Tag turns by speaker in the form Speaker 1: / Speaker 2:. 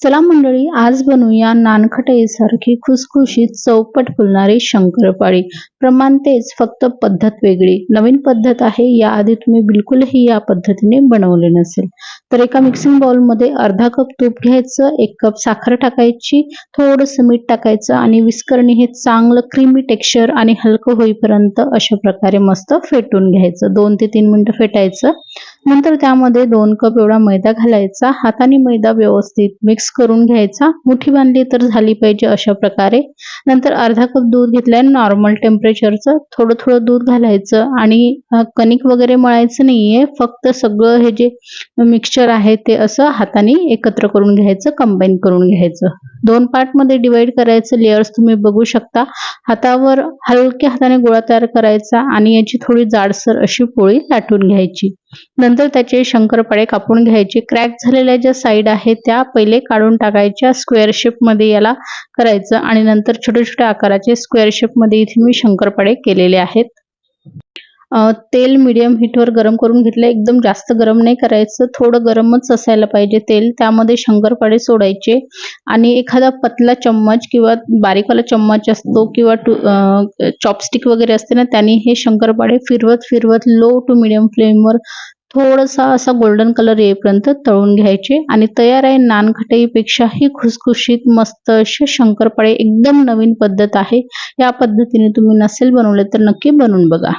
Speaker 1: चला मंडळी आज बनवूया नानखटाईसारखी खुसखुशीत चौपट फुलणारी शंकरपाळी. प्रमाण तेच फक्त पद्धत वेगळी. नवीन पद्धत आहे याआधी तुम्ही बिलकुलही या पद्धतीने बनवले नसेल. तर एका मिक्सिंग बाउलमध्ये अर्धा कप तूप घ्यायचं एक कप साखर टाकायची थोडंसं मीठ टाकायचं आणि विस्करणी हे चांगलं क्रीमी टेक्स्चर आणि हलकं होईपर्यंत अशा प्रकारे मस्त फेटून घ्यायचं. दोन ते तीन मिनटं फेटायचं. नंतर त्यामध्ये दोन कप एवढा मैदा घालायचा. हाताने मैदा व्यवस्थित मिक्स करून घ्यायचा. मुठी बांधली तर झाली पाहिजे अशा प्रकारे. नंतर अर्धा कप दूध घेतलंय नॉर्मल टेम्परेचरचं थोडं थोडं दूध घालायचं आणि कणिक वगैरे मळायचं नाहीये. फक्त सगळं हे जे मिक्सचर आहे ते असं हाताने एकत्र करून घ्यायचं कंबाईन करून घ्यायचं. दोन पार्टमध्ये डिवाइड करायचं लेअर्स तुम्ही बघू शकता. हातावर हलक्या हाताने गोळा तयार करायचा आणि याची थोडी जाडसर अशी पोळी लाटून घ्यायची. नंतर त्याचे शंकरपाळे कापून घ्यायचे. क्रॅक झालेल्या ज्या साईड आहेत त्या पहिले काढून टाकायच्या. स्क्वेअर शेपमध्ये याला करायचं. आणि नंतर छोट्या छोट्या आकाराचे स्क्वेअर शेपमध्ये इथे मी शंकरपाळे केलेले आहेत. तेल मीडियम हीटवर गरम करून घेतलं. एकदम जास्त गरम नाही करायचं. थोडं गरमच असायला पाहिजे तेल. त्यामध्ये शंकरपाळे सोडायचे. आणि एखादा पतला चम्मच किंवा बारीकवाला चम्मच असतो किंवा टू चॉपस्टिक वगैरे असते ना त्यांनी हे शंकरपाळे फिरवत फिरवत लो टू मिडियम फ्लेमवर थोडासा असा गोल्डन कलर येईपर्यंत तळून घ्यायचे. आणि तयार आहे नानखटाईपेक्षाही खुसखुशीत मस्त असे शंकरपाळे. एकदम नवीन पद्धत आहे. या पद्धतीने तुम्ही नसेल बनवले तर नक्की बनवून बघा.